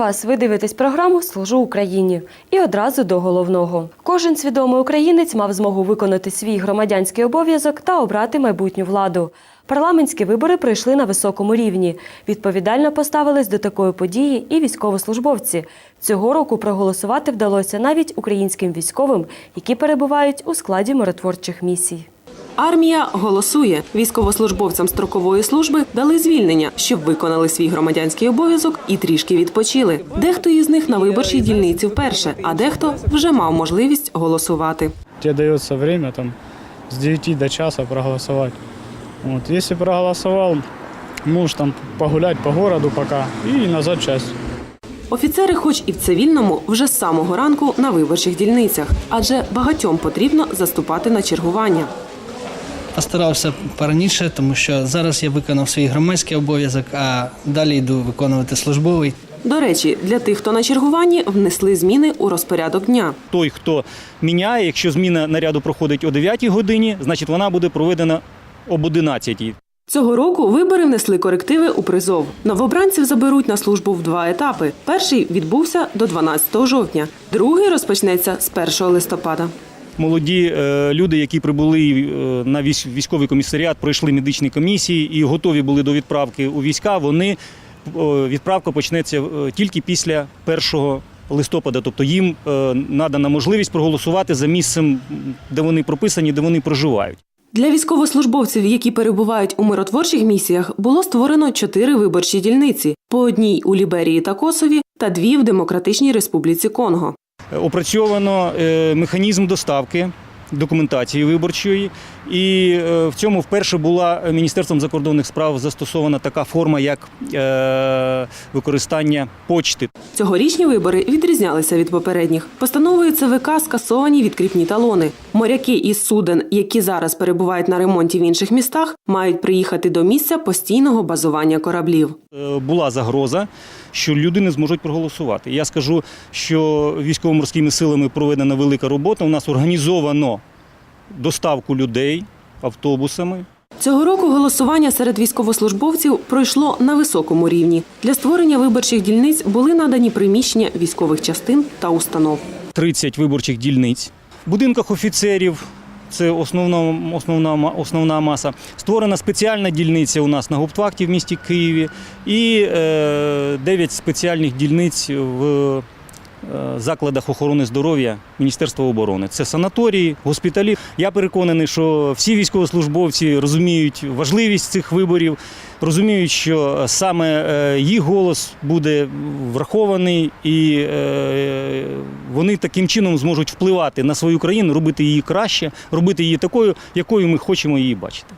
Вас! Ви дивитесь програму Служу Україні. І одразу до головного. Кожен свідомий українець мав змогу виконати свій громадянський обов'язок та обрати майбутню владу. Парламентські вибори пройшли на високому рівні. Відповідально поставились до такої події і військовослужбовці. Цього року проголосувати вдалося навіть українським військовим, які перебувають у складі миротворчих місій. Армія голосує. Військовослужбовцям строкової служби дали звільнення, щоб виконали свій громадянський обов'язок і трішки відпочили. Дехто із них на виборчій дільниці вперше, а дехто вже мав можливість голосувати. тебе дается время там с 9 до часа проголосовать. Вот. Если проголосовал, можешь там погулять по городу пока и назад в часть. Офіцери, хоч і в цивільному, вже з самого ранку на виборчих дільницях, адже багатьом потрібно заступати на чергування. Постарався пораніше, тому що зараз я виконав свій громадський обов'язок, а далі йду виконувати службовий. До речі, для тих, хто на чергуванні, внесли зміни у розпорядок дня. той, хто міняє, якщо зміна наряду проходить о 9 годині, значить вона буде проведена об 11. Цього року вибори внесли корективи у призов. Новобранців заберуть на службу в два етапи. Перший відбувся до 12 жовтня, другий розпочнеться з 1 листопада. Молоді е, люди, які прибули е, на військ- військовий комісаріат, пройшли медичні комісії і готові були до відправки у війська. Вони е, відправка почнеться тільки після 1 листопада. Тобто їм надана можливість проголосувати за місцем, де вони прописані, де вони проживають. Для військовослужбовців, які перебувають у миротворчих місіях, було створено чотири виборчі дільниці: по одній у Ліберії та Косові та дві в Демократичній Республіці Конго. Опрацьовано е, механізм доставки документації виборчої, і е, в цьому вперше була Міністерством закордонних справ застосована така форма, як е, використання почти. Цьогорічні вибори відрізнялися від попередніх. Постановою ЦВК скасовані відкріпні талони. Моряки із суден, які зараз перебувають на ремонті в інших містах, мають приїхати до місця постійного базування кораблів. Е, Була загроза, що люди не зможуть проголосувати. Я скажу, що військово-морськими силами проведена велика робота. У нас організовано доставку людей автобусами. Цього року голосування серед військовослужбовців пройшло на високому рівні. Для створення виборчих дільниць були надані приміщення військових частин та установ. 30 виборчих дільниць. В будинках офіцерів це основна, основна, основна маса. Створена спеціальна дільниця у нас на гауптвахті в місті Києві і е, 9 спеціальних дільниць в закладах охорони здоров'я Міністерства оборони. Це санаторії, госпіталі. Я переконаний, що всі військовослужбовці розуміють важливість цих виборів, розуміють, що саме е, їх голос буде врахований, і е, вони таким чином зможуть впливати на свою країну, робити її краще, робити її такою, якою ми хочемо її бачити.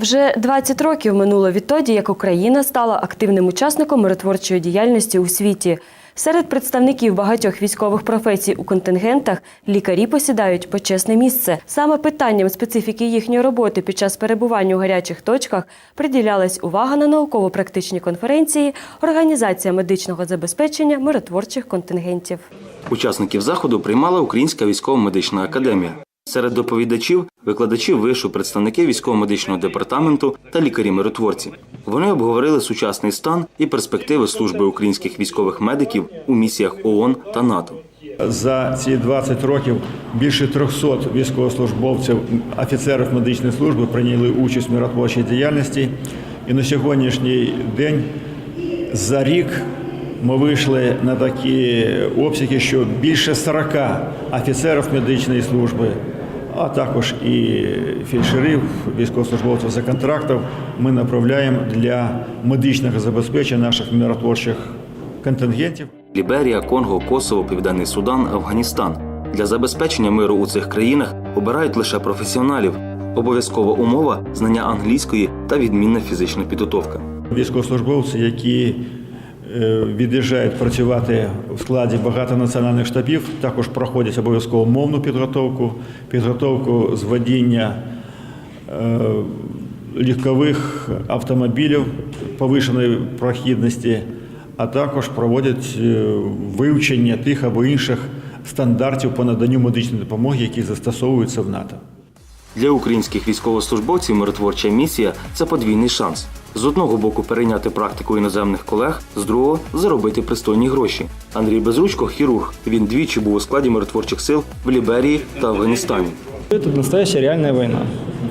Вже 20 років минуло відтоді, як Україна стала активним учасником миротворчої діяльності у світі. Серед представників багатьох військових професій у контингентах лікарі посідають почесне місце. Саме питанням специфіки їхньої роботи під час перебування у гарячих точках приділялась увага на науково-практичній конференції Організація медичного забезпечення миротворчих контингентів. Учасників заходу приймала Українська військово-медична академія. Серед доповідачів викладачі вишу, представники військово-медичного департаменту та лікарі-миротворці. Вони обговорили сучасний стан і перспективи служби українських військових медиків у місіях ООН та НАТО. За ці 20 років більше 300 військовослужбовців, офіцерів медичної служби прийняли участь в миротворчій діяльності. І на сьогоднішній день за рік ми вийшли на такі обсяги, що більше 40 офіцерів медичної служби, а також і фельдшерів, військовослужбовців за контрактом ми направляємо для медичного забезпечення наших миротворчих контингентів. Ліберія, Конго, Косово, Південний Судан, Афганістан. Для забезпечення миру у цих країнах обирають лише професіоналів. Обов'язкова умова знання англійської та відмінна фізична підготовка. Військовослужбовці, які від'їжджають працювати в складі багатонаціональних штабів, також проходять обов'язково мовну підготовку, підготовку з водіння е, легкових автомобілів повишеної прохідності, а також проводять е, вивчення тих або інших стандартів по наданню медичної допомоги, які застосовуються в НАТО. Для українських військовослужбовців миротворча місія це подвійний шанс. З одного боку перейняти практику іноземних колег, з другого заробити пристойні гроші. Андрій Безручко хірург. Він двічі був у складі миротворчих сил в Ліберії та Афганістані. Это настоящая реальная война.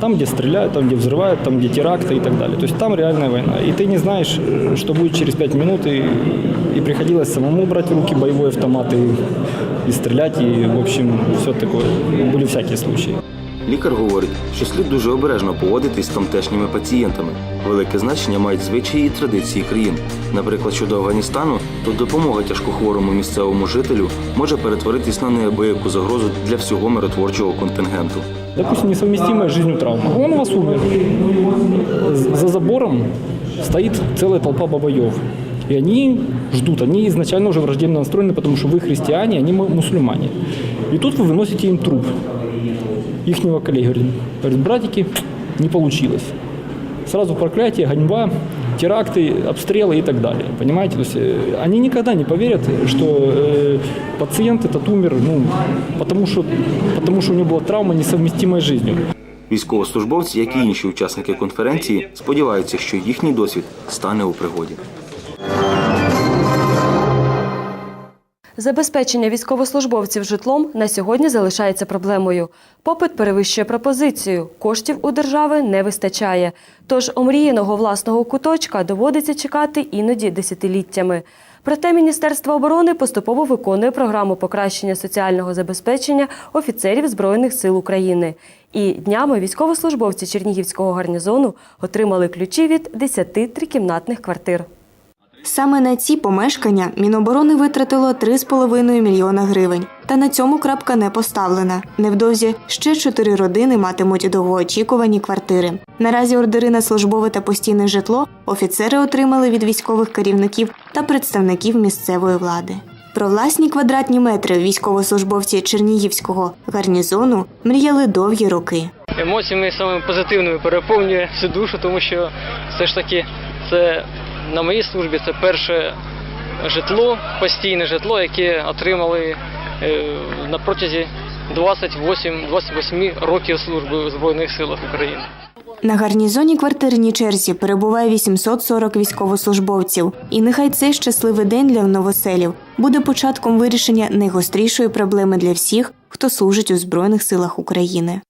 Там, где стреляют, там, где взрывают, там, где теракты и так далее. То есть там реальная война. И ты не знаешь, э, что будет через пять минут, и, и приходилось самому брать в руки боевой автомат и, и стрелять, и, в общем, все такое. Были всякие случаи. Лікар говорить, що слід дуже обережно поводитись з тамтешніми пацієнтами. Велике значення мають звичаї і традиції країн. Наприклад, щодо Афганістану, то допомога тяжкохворому місцевому жителю може перетворитись на неабияку загрозу для всього миротворчого контингенту. Допустим, несовместимая с жизнью травма. Он у вас умер. За забором стоит целая толпа бабаев. И они ждут, они изначально уже враждебно настроены, потому что вы христиане, они му- мусульмане. И тут вы выносите им труп ихнего коллеги. Говорит, говорит, братики, не получилось. Сразу проклятие, гоньба, теракты, обстрелы и так далее. Понимаете? То есть э, они никогда не поверят, что э, пациент этот умер, ну, потому что, потому что у него была травма, несовместимая с жизнью. Військовослужбовці, як і інші учасники конференції, сподіваються, що їхній досвід стане у пригоді. Забезпечення військовослужбовців житлом на сьогодні залишається проблемою. Попит перевищує пропозицію, коштів у держави не вистачає. Тож омріяного власного куточка доводиться чекати іноді десятиліттями. Проте Міністерство оборони поступово виконує програму покращення соціального забезпечення офіцерів Збройних сил України. І днями військовослужбовці Чернігівського гарнізону отримали ключі від 10 трикімнатних квартир. Саме на ці помешкання Міноборони витратило 3,5 мільйона гривень. Та на цьому крапка не поставлена. Невдовзі ще чотири родини матимуть довгоочікувані квартири. Наразі ордери на службове та постійне житло офіцери отримали від військових керівників та представників місцевої влади. Про власні квадратні метри військовослужбовці Чернігівського гарнізону мріяли довгі роки. емоціями самими позитивними переповнює всю душу, тому що все ж таки це на моїй службі це перше житло, постійне житло, яке отримали е, на протязі 28-28 років служби у Збройних силах України. На гарнізоні квартирній черзі перебуває 840 військовослужбовців. І нехай цей щасливий день для новоселів буде початком вирішення найгострішої проблеми для всіх, хто служить у Збройних силах України.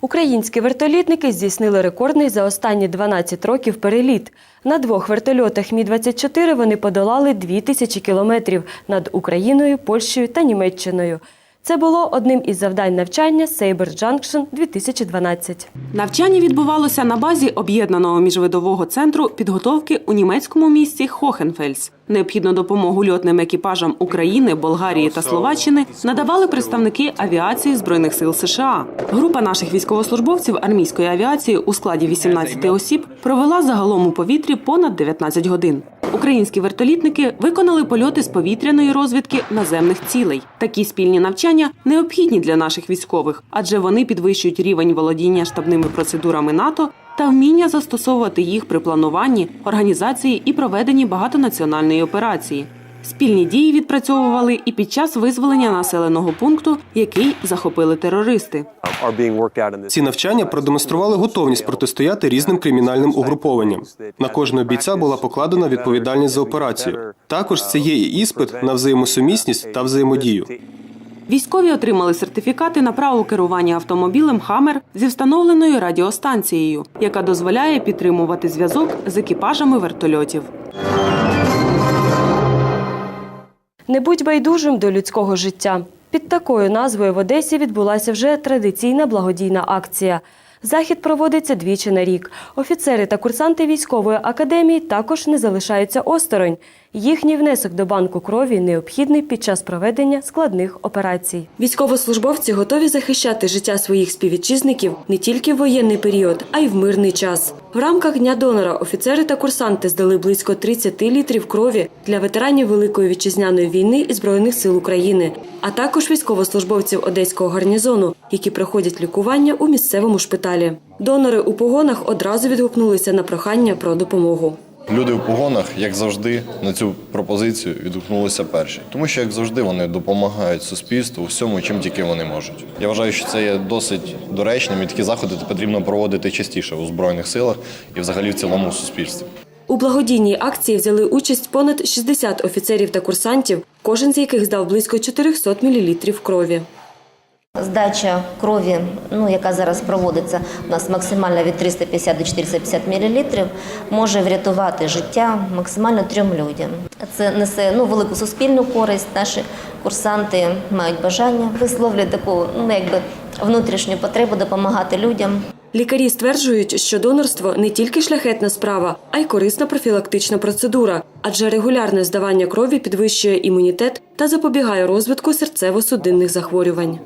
Українські вертолітники здійснили рекордний за останні 12 років переліт. На двох вертольотах Мі-24 вони подолали 2000 кілометрів над Україною, Польщею та Німеччиною. Це було одним із завдань навчання Saber Junction 2012. Навчання відбувалося на базі об'єднаного міжвидового центру підготовки у німецькому місті Хохенфельс. Необхідну допомогу льотним екіпажам України, Болгарії та Словаччини надавали представники авіації збройних сил США. Група наших військовослужбовців армійської авіації у складі 18 осіб провела загалом у повітрі понад 19 годин. Українські вертолітники виконали польоти з повітряної розвідки наземних цілей. Такі спільні навчання необхідні для наших військових, адже вони підвищують рівень володіння штабними процедурами НАТО та вміння застосовувати їх при плануванні, організації і проведенні багатонаціональної операції. Спільні дії відпрацьовували і під час визволення населеного пункту, який захопили терористи. Ці навчання продемонстрували готовність протистояти різним кримінальним угрупованням. На кожного бійця була покладена відповідальність за операцію. Також це є і іспит на взаємосумісність та взаємодію. Військові отримали сертифікати на право керування автомобілем Хаммер зі встановленою радіостанцією, яка дозволяє підтримувати зв'язок з екіпажами вертольотів. Не будь байдужим до людського життя. Під такою назвою в Одесі відбулася вже традиційна благодійна акція. Захід проводиться двічі на рік. Офіцери та курсанти військової академії також не залишаються осторонь. Їхній внесок до банку крові необхідний під час проведення складних операцій. Військовослужбовці готові захищати життя своїх співвітчизників не тільки в воєнний період, а й в мирний час. В рамках дня донора офіцери та курсанти здали близько 30 літрів крові для ветеранів Великої вітчизняної війни і збройних сил України, а також військовослужбовців одеського гарнізону, які проходять лікування у місцевому шпиталі. Донори у погонах одразу відгукнулися на прохання про допомогу. Люди в погонах, як завжди, на цю пропозицію відгукнулися перші, тому що, як завжди, вони допомагають суспільству всьому, чим тільки вони можуть. Я вважаю, що це є досить доречним, і такі заходи потрібно проводити частіше у збройних силах і, взагалі, в цілому у суспільстві. У благодійній акції взяли участь понад 60 офіцерів та курсантів, кожен з яких здав близько 400 мл крові. Здача крові, ну яка зараз проводиться у нас максимально від 350 до 450 мл, може врятувати життя максимально трьом людям. Це несе ну велику суспільну користь. Наші курсанти мають бажання висловлюють таку ну якби внутрішню потребу допомагати людям. Лікарі стверджують, що донорство не тільки шляхетна справа, а й корисна профілактична процедура, адже регулярне здавання крові підвищує імунітет та запобігає розвитку серцево-судинних захворювань.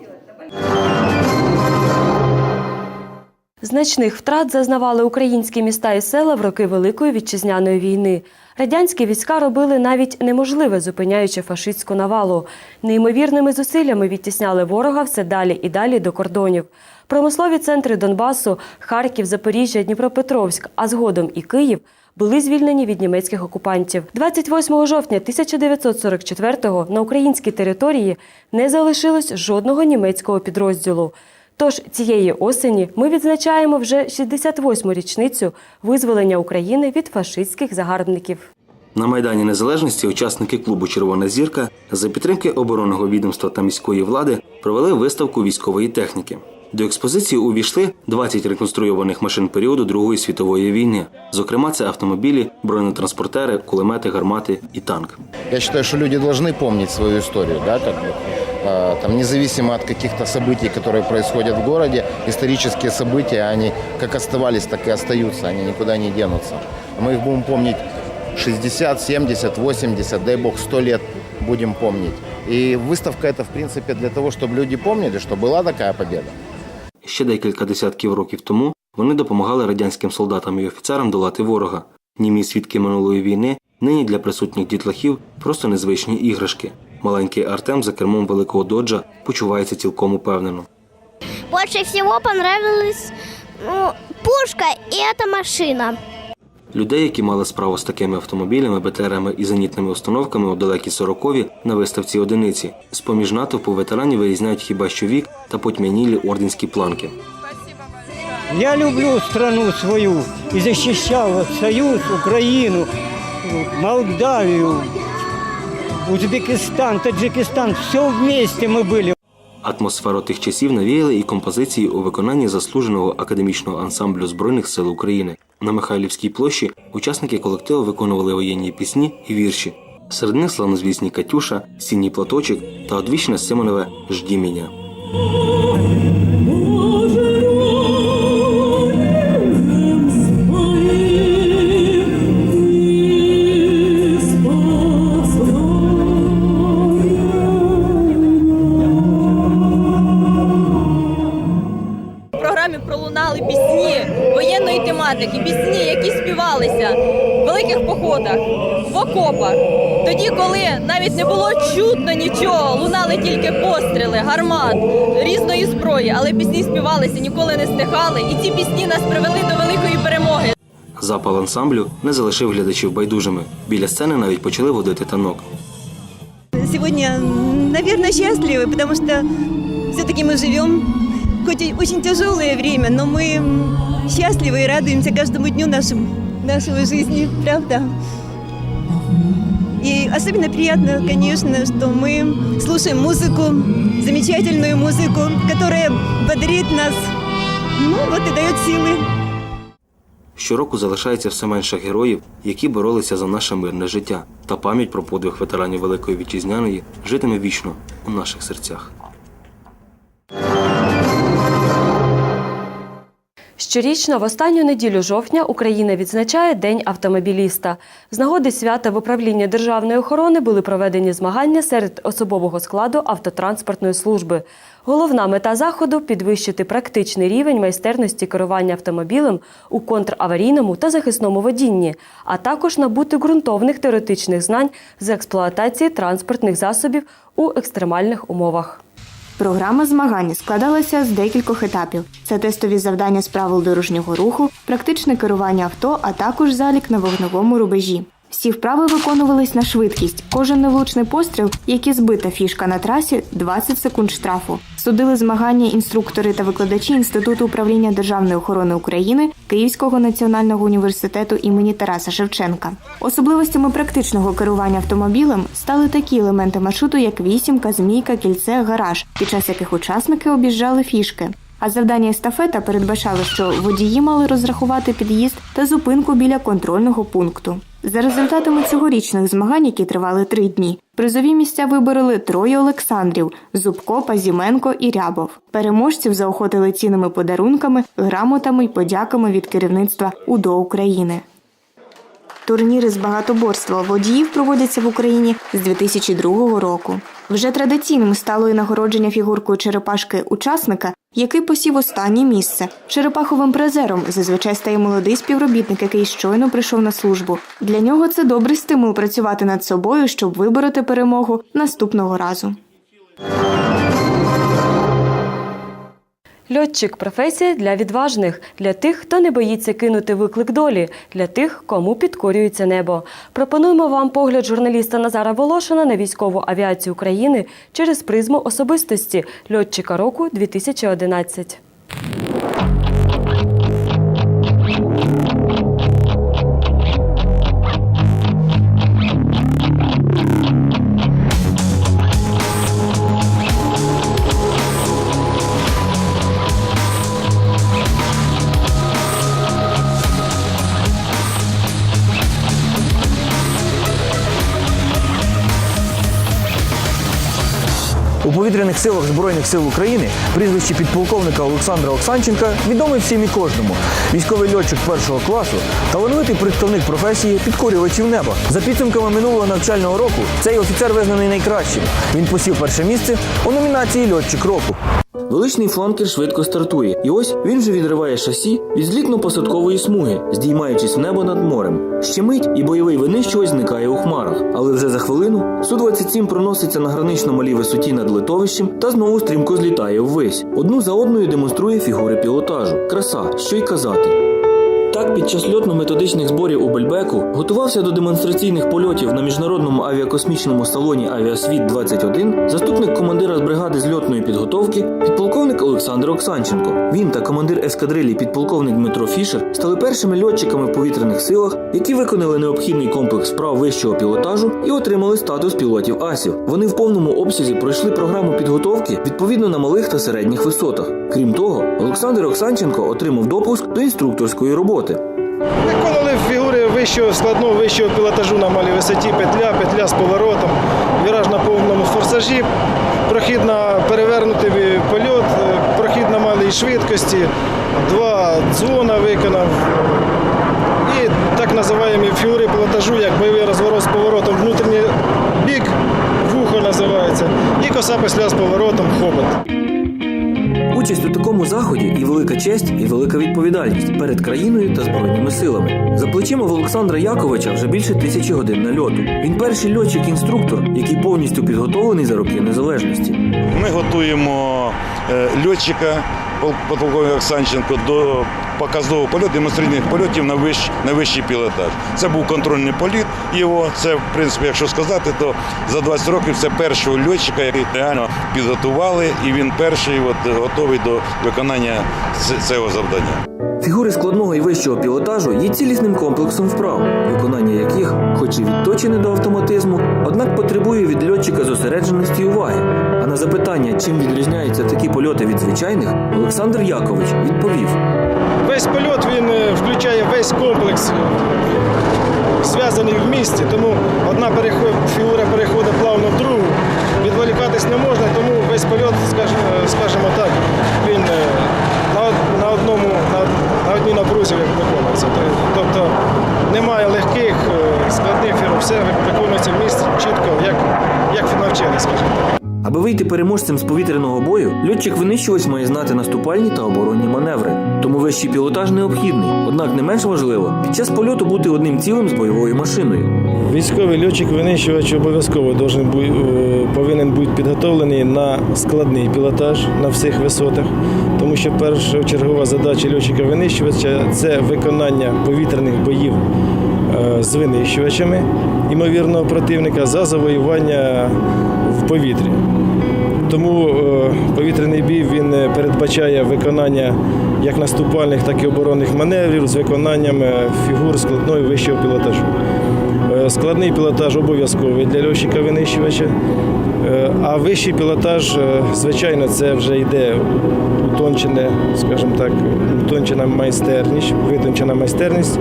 Значних втрат зазнавали українські міста і села в роки Великої вітчизняної війни. Радянські війська робили навіть неможливе, зупиняючи фашистську навалу. Неймовірними зусиллями відтісняли ворога все далі і далі до кордонів. Промислові центри Донбасу, Харків, Запоріжжя, Дніпропетровськ, а згодом і Київ були звільнені від німецьких окупантів. 28 жовтня 1944-го на українській території не залишилось жодного німецького підрозділу. Тож цієї осені ми відзначаємо вже 68-му річницю визволення України від фашистських загарбників. На Майдані Незалежності учасники клубу Червона зірка за підтримки оборонного відомства та міської влади провели виставку військової техніки. До експозиції увійшли 20 реконструйованих машин періоду Другої світової війни. Зокрема, це автомобілі, бронетранспортери, кулемети, гармати і танк. Я считаю, что люди должны помнить свою историю, да, там, независимо от каких-то событий, которые происходят в городе, исторические события, они как оставались, так и остаются, они никуда не денутся. Мы их будем помнить 60, 70, 80, дай бог, 100 лет будем помнить. И выставка это, в принципе, для того, чтобы люди помнили, что была такая победа. Ще декілька десятків років тому вони допомагали радянським солдатам і офіцерам долати ворога. Німі свідки минулої війни нині для присутніх дітлахів просто незвичні іграшки. Маленький Артем за кермом великого доджа почувається цілком упевнено. Больше всего понравилась ну, пушка и эта машина. Людей, які мали справу з такими автомобілями, БТРами і зенітними установками у далекі сорокові на виставці одиниці. З поміж натовпу ветеранів вирізняють хіба що вік та потьмянілі орденські планки. Я люблю страну свою и защищал вот Союз, Украину, Молдавию, Узбекистан, Таджикистан. Все вместе мы были. Атмосферу тих часів навіяли і композиції у виконанні заслуженого академічного ансамблю Збройних сил України. На Михайлівській площі учасники колективу виконували воєнні пісні і вірші. Серед них славнозвісні Катюша, Сіній платочок та одвічне Симонове Жді мене. гармат, різної зброї, але пісні співалися, ніколи не стихали. І ці пісні нас привели до великої перемоги. Запал ансамблю не залишив глядачів байдужими. Біля сцени навіть почали водити танок. Сегодня, наверное, счастливы, потому что все-таки мы живем, хоть и очень тяжелое время, но мы счастливы и радуемся каждому дню нашему, нашей жизни, правда? И особенно приятно, конечно, что мы слушаем музыку, замечательную музыку, которая бодрит нас, ну вот и дает силы. Щороку залишається все менше героїв, які боролися за наше мирне життя, та пам'ять про подвиг ветеранів Великої Вітчизняної житиме вічно у наших серцях. Щорічно в останню неділю жовтня Україна відзначає День автомобіліста. З нагоди свята в управлінні державної охорони були проведені змагання серед особового складу автотранспортної служби. Головна мета заходу підвищити практичний рівень майстерності керування автомобілем у контраварійному та захисному водінні, а також набути ґрунтовних теоретичних знань з експлуатації транспортних засобів у екстремальних умовах. Програма змагань складалася з декількох етапів: це тестові завдання з правил дорожнього руху, практичне керування авто, а також залік на вогневому рубежі. Всі вправи виконувались на швидкість. Кожен невлучний постріл, як збита фішка на трасі, 20 секунд штрафу. Судили змагання інструктори та викладачі Інституту управління державної охорони України Київського національного університету імені Тараса Шевченка. Особливостями практичного керування автомобілем стали такі елементи маршруту, як вісімка, змійка, кільце, гараж, під час яких учасники об'їжджали фішки. А завдання естафета передбачало, що водії мали розрахувати під'їзд та зупинку біля контрольного пункту. За результатами цьогорічних змагань, які тривали три дні, призові місця вибороли троє Олександрів Зубко, Пазіменко і Рябов. Переможців заохотили цінними подарунками, грамотами й подяками від керівництва УДО України. Турніри з багатоборства водіїв проводяться в Україні з 2002 року. Вже традиційним стало і нагородження фігуркою черепашки учасника, який посів останнє місце. Черепаховим призером зазвичай стає молодий співробітник, який щойно прийшов на службу. Для нього це добрий стимул працювати над собою, щоб вибороти перемогу наступного разу. Льотчик професія для відважних, для тих, хто не боїться кинути виклик долі, для тих, кому підкорюється небо. Пропонуємо вам погляд журналіста Назара Волошина на військову авіацію України через призму особистості льотчика року 2011. Повітряних силах Збройних сил України прізвище підполковника Олександра Оксанченка відоме всім і кожному. Військовий льотчик першого класу, талановитий представник професії підкорювачів неба. За підсумками минулого навчального року цей офіцер визнаний найкращим. Він посів перше місце у номінації Льотчик року. Величний фланкер швидко стартує, і ось він вже відриває шасі від злітно-посадкової смуги, здіймаючись в небо над морем. Ще мить і бойовий винищувач зникає у хмарах. Але вже за хвилину Су-27 проноситься на гранично малій висоті над литовищем та знову стрімко злітає ввись. Одну за одною демонструє фігури пілотажу. Краса, що й казати. Так, під час льотно-методичних зборів у Бельбеку готувався до демонстраційних польотів на міжнародному авіакосмічному салоні Авіасвіт 21 заступник командира з бригади з льотної підготовки, підполковник Олександр Оксанченко. Він та командир ескадрилі підполковник Дмитро Фішер стали першими льотчиками в повітряних силах, які виконали необхідний комплекс справ вищого пілотажу і отримали статус пілотів асів. Вони в повному обсязі пройшли програму підготовки відповідно на малих та середніх висотах. Крім того, Олександр Оксанченко отримав допуск до інструкторської роботи. Виконали фігури вищого складного вищого пілотажу на малій висоті, петля, петля з поворотом, віраж на повному форсажі, прохід на перевернутий польот, прохід на малій швидкості, два дзвона виконав. І так називаємо фігури пілотажу, як бойовий розворот з поворотом. Внутрішній бік, вухо називається, і коса петля з поворотом хобот. Участь у такому заході і велика честь, і велика відповідальність перед країною та збройними силами. За плечима в Олександра Яковича вже більше тисячі годин нальоту. Він перший льотчик-інструктор, який повністю підготовлений за роки незалежності. Ми готуємо е, льотчика полковника Оксанченко до показового польот демонстраційних польотів на, вищ, на вищий пілотаж. Це був контрольний політ його. Це, в принципі, якщо сказати, то за 20 років це першого льотчика, який реально підготували, і він перший от, готовий до виконання цього завдання. Фігури складного і вищого пілотажу є цілісним комплексом вправ, виконання яких, хоч і відточене до автоматизму, однак потребує від льотчика зосередженості і уваги. А на запитання, чим відрізняються такі польоти від звичайних, Олександр Якович відповів. Весь польот він е, включає весь комплекс, е, зв'язаний в місті, тому одна фігура переходить плавно в другу. Відволікатись не можна, тому весь польот, скажімо, скажімо так, він е, на, на одній напрузі як виконується. Тобто немає легких, е, складних фірм, все виконується в місті чітко, як, як навчили, скажімо так. Аби вийти переможцем з повітряного бою, льотчик-винищувач має знати наступальні та оборонні маневри. Тому вищий пілотаж необхідний. Однак не менш важливо під час польоту бути одним цілим з бойовою машиною. Військовий льотчик-винищувач обов'язково должен бу- е, повинен бути підготовлений на складний пілотаж на всіх висотах, тому що першочергова задача льотчика-винищувача це виконання повітряних боїв е, з винищувачами імовірного противника за завоювання в повітрі. Тому е, повітряний бій він передбачає виконання як наступальних, так і оборонних маневрів з виконанням фігур складної вищого пілотажу. Е, Складний пілотаж обов'язковий для льотчика-винищувача, Е, а вищий пілотаж, е, звичайно, це вже йде утончене, скажімо так, утончена майстерність, витончена майстерність.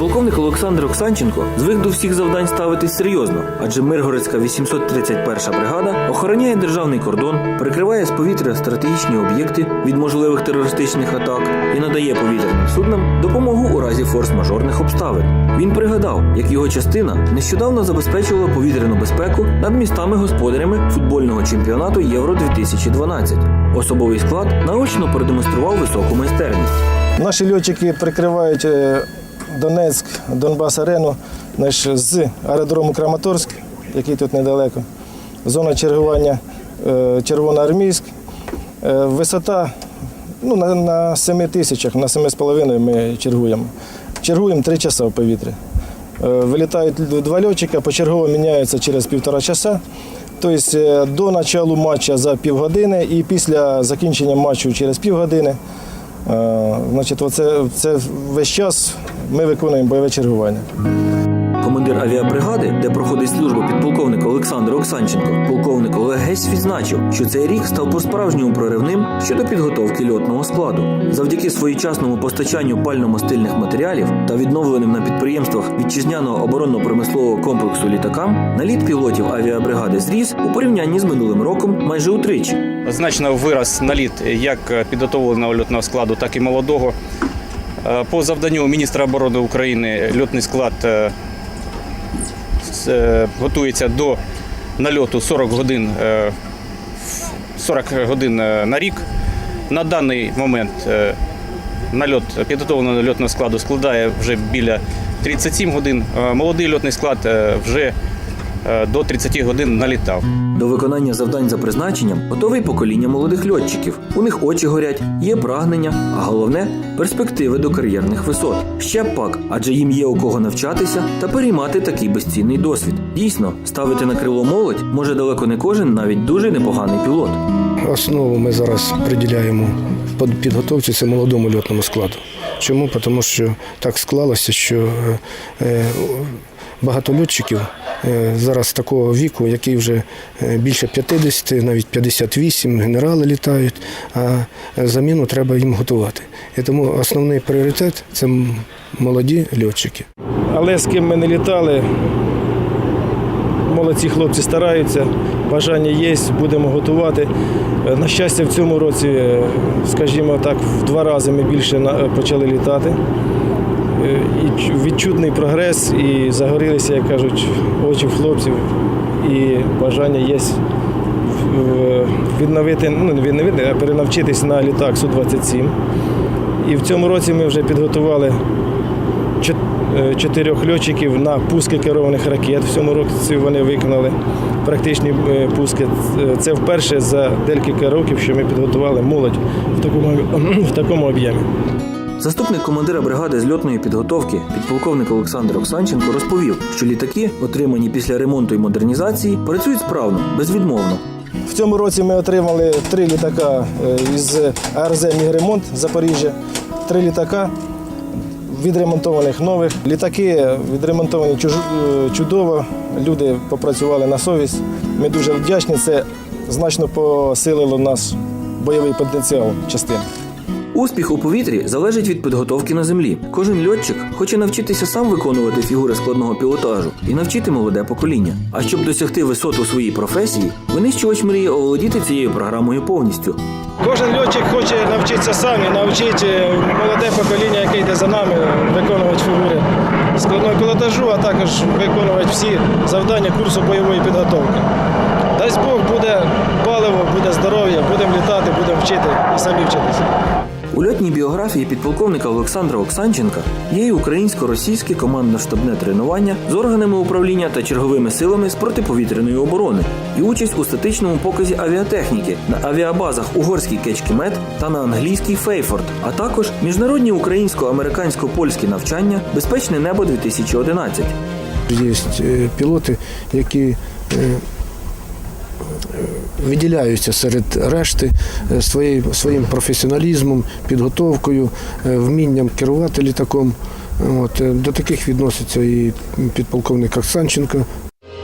Полковник Олександр Оксанченко звик до всіх завдань ставитись серйозно, адже Миргородська 831 бригада охороняє державний кордон, прикриває з повітря стратегічні об'єкти від можливих терористичних атак і надає повітряним суднам допомогу у разі форс-мажорних обставин. Він пригадав, як його частина нещодавно забезпечувала повітряну безпеку над містами-господарями футбольного чемпіонату Євро 2012. Особовий склад наочно продемонстрував високу майстерність. Наші льотчики прикривають е, Донецьк, Донбас арену знаєш, з аеродрому Краматорськ, який тут недалеко. Зона чергування е, Червоноармійськ. Е, Висота ну, на, на 7 тисячах, на 7,5 ми чергуємо. Чергуємо 3 часа в повітрі. Е, Вилітають два льотчика, почергово міняються через півтора часа. Тобто до початку матчу за півгодини і після закінчення матчу через півгодини. Е, Значить, оце, це весь час ми виконуємо бойове чергування. Командир авіабригади, де проходить служба підполковник Олександр Оксанченко, полковник Олег Гесь відзначив, що цей рік став по-справжньому проривним щодо підготовки льотного складу. Завдяки своєчасному постачанню пально-мастильних матеріалів та відновленим на підприємствах вітчизняного оборонно-промислового комплексу літакам, наліт пілотів авіабригади зріс у порівнянні з минулим роком майже утричі. Значно вираз наліт як підготовленого льотного складу, так і молодого. Е, По завданню міністра оборони України льотний склад е, е, готується до нальоту 40 годин, е, 40 годин на рік. На даний момент нальот підготовленого льотного складу складає вже біля 37 годин. Молодий льотний склад вже до 30 годин налітав. До виконання завдань за призначенням готове покоління молодих льотчиків. У них очі горять, є прагнення, а головне перспективи до кар'єрних висот. Ще б пак, адже їм є у кого навчатися та переймати такий безцінний досвід. Дійсно, ставити на крило молодь може далеко не кожен, навіть дуже непоганий пілот. Основу ми зараз приділяємо під- підготовці це молодому льотному складу. Чому? Тому що так склалося, що е, е, багато льотчиків е, зараз такого віку, який вже е, більше 50, навіть 58, генерали літають, а заміну треба їм готувати. І тому основний пріоритет це молоді льотчики. Але з ким ми не літали, молодці хлопці стараються, бажання є, будемо готувати. Е, На щастя, в цьому році, скажімо так, в два рази ми більше почали літати. Відчутний прогрес, і загорілися, як кажуть, очі хлопців, і бажання є відновити, ну не відновити, а перенавчитись на літак Су-27. І в цьому році ми вже підготували е, чотирьох льотчиків на пуски керованих ракет. В цьому році вони виконали практичні е, пуски. Це вперше за декілька років, що ми підготували молодь в такому, в такому об'ємі. Заступник командира бригади з льотної підготовки, підполковник Олександр Оксанченко, розповів, що літаки, отримані після ремонту і модернізації, працюють справно, безвідмовно. В цьому році ми отримали три літака е, із АРЗ «Мігремонт» Запоріжжя, три літака відремонтованих нових. Літаки відремонтовані е, чудово, люди попрацювали на совість. Ми дуже вдячні, це значно посилило наш бойовий потенціал частини. Успіх у повітрі залежить від підготовки на землі. Кожен льотчик хоче навчитися сам виконувати фігури складного пілотажу і навчити молоде покоління. А щоб досягти висот у своїй професії, винищувач мріє оволодіти цією програмою повністю. Кожен льотчик хоче навчитися сам і навчити е, молоде покоління, яке йде за нами, виконувати фігури складного пілотажу, а також виконувати всі завдання курсу бойової підготовки. Дасть Бог буде паливо, буде здоров'я, будемо літати, будемо вчити і самі вчитися. У льотній біографії підполковника Олександра Оксанченка є й українсько-російське командно-штабне тренування з органами управління та черговими силами з протиповітряної оборони і участь у статичному показі авіатехніки на авіабазах угорський Кечкімет та на англійський Фейфорд, а також міжнародні українсько-американсько-польські навчання Безпечне небо 2011 Є е, пілоти, які е, виділяються серед решти е, своїм професіоналізмом, підготовкою, е, вмінням керувати літаком. От, е, до таких відноситься і підполковник Оксанченко.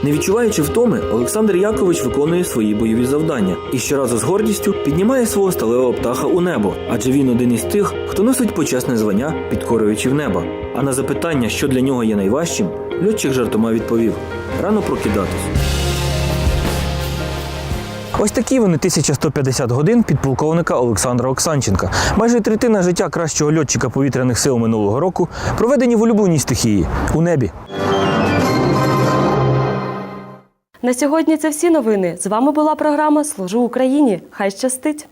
Не відчуваючи втоми, Олександр Якович виконує свої бойові завдання і щоразу з гордістю піднімає свого сталевого птаха у небо, адже він один із тих, хто носить почесне звання підкорювачів неба. А на запитання, що для нього є найважчим, льотчик жартома відповів: рано прокидатись. Ось такі вони 1150 годин підполковника Олександра Оксанченка. Майже третина життя кращого льотчика повітряних сил минулого року проведені в улюбленій стихії у небі. На сьогодні це всі новини. З вами була програма Служу Україні. Хай щастить!